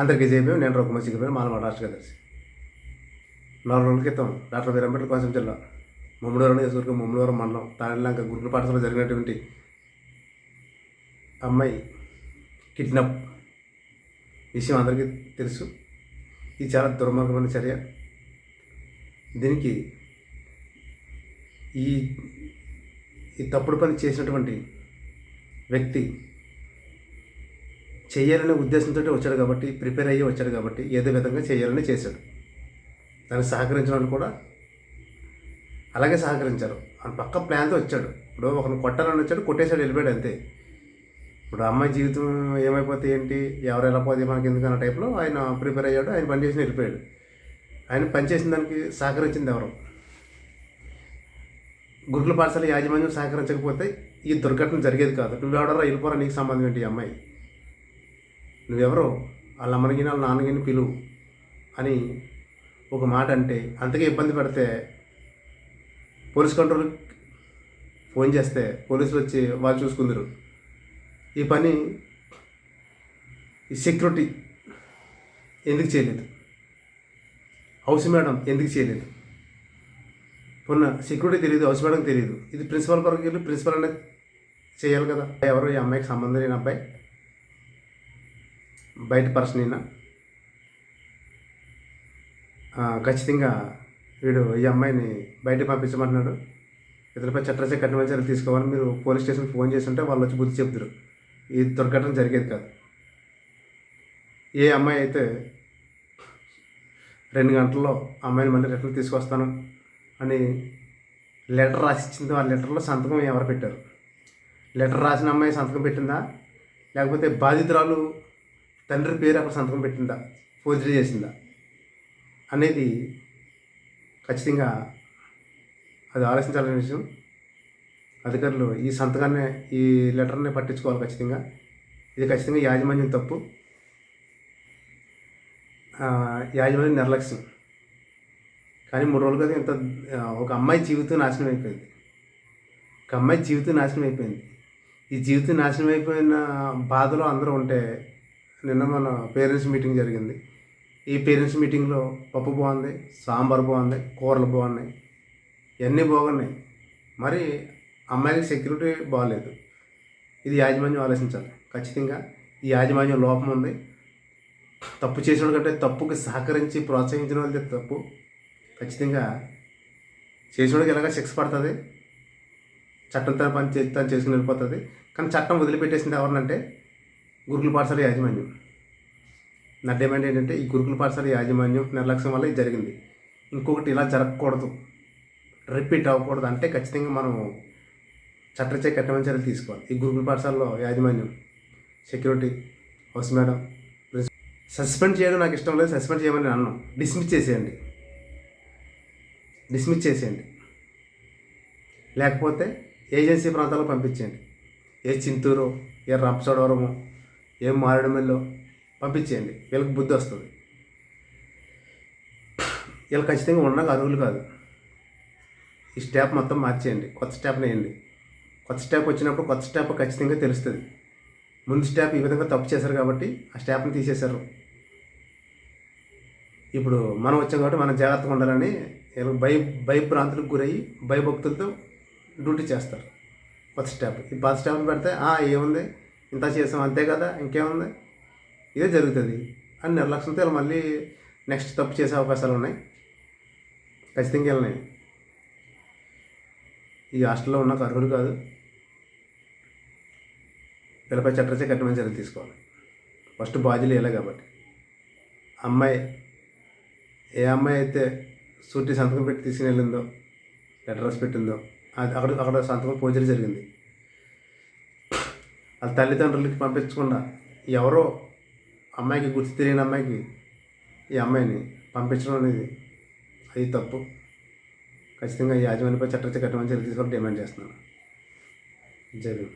అందరికీ చెప్పాము నేను రొక్క మంచిగా మానవ మాల రాష్ట్ర కలిసి నాలుగు రోజుల క్రితం డాక్టర్ బీర్ అంబేద్కర్ కోసం జిల్లా ముమ్మడివరం నియోజకవర్గం ముమ్మడివరం మండలం తాళిలంక గురుకుల పాఠశాల జరిగినటువంటి అమ్మాయి కిడ్నాప్ విషయం అందరికీ తెలుసు. ఇది చాలా దుర్మార్గమైన చర్య. దీనికి ఈ ఈ తప్పుడు పని చేసినటువంటి వ్యక్తి చేయాలనే ఉద్దేశంతో వచ్చాడు కాబట్టి ప్రిపేర్ అయ్యి వచ్చాడు కాబట్టి ఏదో విధంగా చేయాలని చేశాడు. దాన్ని సహకరించడం కూడా అలాగే సహకరించారు. ఆయన పక్క ప్లాన్తో వచ్చాడు. ఇప్పుడు ఒకరిని కొట్టాలని వచ్చాడు కొట్టేశాడు వెళ్ళిపోయాడు అంతే. ఇప్పుడు అమ్మాయి జీవితం ఏమైపోతే ఏంటి ఎవరు ఎలా పోతే మనకి ఎందుకు అన్న టైప్లో ఆయన ప్రిపేర్ అయ్యాడు ఆయన పని చేసి వెళ్ళిపోయాడు. ఆయన పనిచేసిన దానికి సహకరించింది ఎవరు? గురుకుల పాఠశాల యాజమాన్యం సహకరించకపోతే ఈ దుర్ఘటన జరిగేది కాదు. నువ్వెవడరా వెళ్ళిపోరా నీకు సంబంధం ఏంటి ఈ అమ్మాయి? నువ్వెవరో? వాళ్ళ అమ్మనిగిన వాళ్ళ నాన్నగిని పిలువు అని ఒక మాట అంటే అంతగా ఇబ్బంది పడితే పోలీస్ కంట్రోల్ ఫోన్ చేస్తే పోలీసులు వచ్చి వాళ్ళు చూసుకుందరు. ఈ పని ఈ సెక్యూరిటీ ఎందుకు చేయలేదు? హౌస్ మేడం ఎందుకు చేయలేదు? ఉన్న సెక్యూరిటీ తెలియదు హౌస్ మేడం తెలియదు. ఇది ప్రిన్సిపల్ పరంగా వెళ్ళి ప్రిన్సిపల్ అనేది చేయాలి కదా. ఎవరు ఈ అమ్మాయికి సంబంధం లేని అబ్బాయి? బయట పర్సన్ అయినా ఖచ్చితంగా వీడు ఈ అమ్మాయిని బయటకు పంపించమంటున్నాడు. ఇతరులపై చట్టరచ కఠిన చర్యలు తీసుకోవాలని మీరు పోలీస్ స్టేషన్కి ఫోన్ చేసి ఉంటే వాళ్ళు వచ్చి బుద్ధి చెప్తారు. ఈ దుర్ఘటన జరిగేది కాదు. ఏ అమ్మాయి అయితే రెండు గంటల్లో అమ్మాయిని మళ్ళీ రిటర్న్ తీసుకొస్తాను అని లెటర్ రాసిచ్చింది ఆ లెటర్లో సంతకం ఎవరు పెట్టారు? లెటర్ రాసిన అమ్మాయి సంతకం పెట్టిందా? లేకపోతే బాధితురాలు తండ్రి పేరు అక్కడ సంతకం పెట్టిందా? ఫోర్జరీ చేసిందా? అనేది ఖచ్చితంగా అది ఆలోచించాల్సిన విషయం. అధికారులు ఈ సంతకాన్ని ఈ లెటర్ని పట్టించుకోవాలి ఖచ్చితంగా. ఇది ఖచ్చితంగా యాజమాన్యం తప్పు. యాజమాన్యం నిర్లక్ష్యం. కానీ మూడు రోజులు కదా ఇంత ఒక అమ్మాయి జీవితం నాశనం అయిపోయింది. ఒక అమ్మాయి జీవితం నాశనం అయిపోయింది. ఈ జీవితం నాశనం అయిపోయిన బాధలో అందరూ ఉంటే నిన్న మన పేరెంట్స్ మీటింగ్ జరిగింది. ఈ పేరెంట్స్ మీటింగ్లో పప్పు బాగుంది సాంబార్ బాగుంది కూరలు బాగున్నాయి ఇవన్నీ బాగున్నాయి. మరి అమ్మాయిలకి సెక్యూరిటీ బాగాలేదు ఇది యాజమాన్యం ఆలోచించాలి. ఖచ్చితంగా ఈ యాజమాన్యం లోపం ఉంది. తప్పు చేసిన కంటే తప్పుకి సహకరించి ప్రోత్సహించిన వాళ్ళది తప్పు. ఖచ్చితంగా చేసినోడికి ఎలాగ శిక్ష పడుతుంది? చట్టం తన పని చేస్తాను చేసుకుని వెళ్ళిపోతుంది. కానీ చట్టం వదిలిపెట్టేసింది ఎవరినంటే గురుకుల పాఠశాల యాజమాన్యం. నా డిమాండ్ ఏంటంటే ఈ గురుకుల పాఠశాల యాజమాన్యం నిర్లక్ష్యం వల్ల ఇది జరిగింది. ఇంకొకటి ఇలా జరగకూడదు. రిపీట్ అవ్వకూడదు అంటే ఖచ్చితంగా మనం చట్టచే కఠిన చర్యలు తీసుకోవాలి. ఈ గురుకుల పాఠశాలలో యాజమాన్యం సెక్యూరిటీ హౌస్ మేడం సస్పెండ్ చేయడం నాకు ఇష్టం లేదు. సస్పెండ్ చేయమని నేను అన్నాను డిస్మిస్ చేసేయండి. డిస్మిస్ చేసేయండి. లేకపోతే ఏజెన్సీ ప్రాంతాలకు పంపించేయండి. ఏ చింతూరు ఏ రంపచోడవరము ఏం మారడం వెళ్ళో పంపించేయండి. వీళ్ళకి బుద్ధి వస్తుంది. వీళ్ళు ఖచ్చితంగా ఉండడానికి అర్హులు కాదు. ఈ స్టాప్ మొత్తం మార్చేయండి. కొత్త స్టాప్ వేయండి. కొత్త స్టాప్ వచ్చినప్పుడు కొత్త స్టాప్ ఖచ్చితంగా తెలుస్తుంది. ముందు స్టాప్ ఈ విధంగా తప్పు చేశారు కాబట్టి ఆ స్టాప్ని తీసేశారు. ఇప్పుడు మనం వచ్చాం కాబట్టి మనం జాగ్రత్తగా ఉండాలని వీళ్ళు భయ భయభ్రాంతులకు గురయ్యి భయభక్తులతో డ్యూటీ చేస్తారు. కొత్త స్టాప్. ఈ పాత స్టాప్ని పెడితే ఏముంది? ఇంత చేసాం అంతే కదా? ఇంకేముంది? ఇదే జరుగుతుంది. అని నిర్లక్ష్యంతో ఇలా మళ్ళీ నెక్స్ట్ తప్పు చేసే అవకాశాలు ఉన్నాయి. ఖచ్చితంగా వెళ్ళినాయి ఈ హాస్టల్లో ఉన్న అర్హులు కాదు. వీళ్ళపై చట్టచే కఠినమైన చర్యలు తీసుకోవాలి. ఫస్ట్ బాధ్యులు ఇలా కాబట్టి. అమ్మాయి ఏ అమ్మాయి అయితే సూటి సంతకం పెట్టి తీసుకుని వెళ్ళిందో లెటర్ రాసి పెట్టిందో అది అక్కడ అక్కడ సంతకం పోజరీ జరిగింది. వాళ్ళ తల్లిదండ్రులకి పంపించకుండా ఎవరో అమ్మాయికి గుర్తు తెలియని అమ్మాయికి ఈ అమ్మాయిని పంపించడం అనేది అది తప్పు. ఖచ్చితంగా ఈ యాజమాన్యపై చట్టరీత్యా కఠినమైన చర్యలు తీసుకోవాలని డిమాండ్ చేస్తున్నాను. జై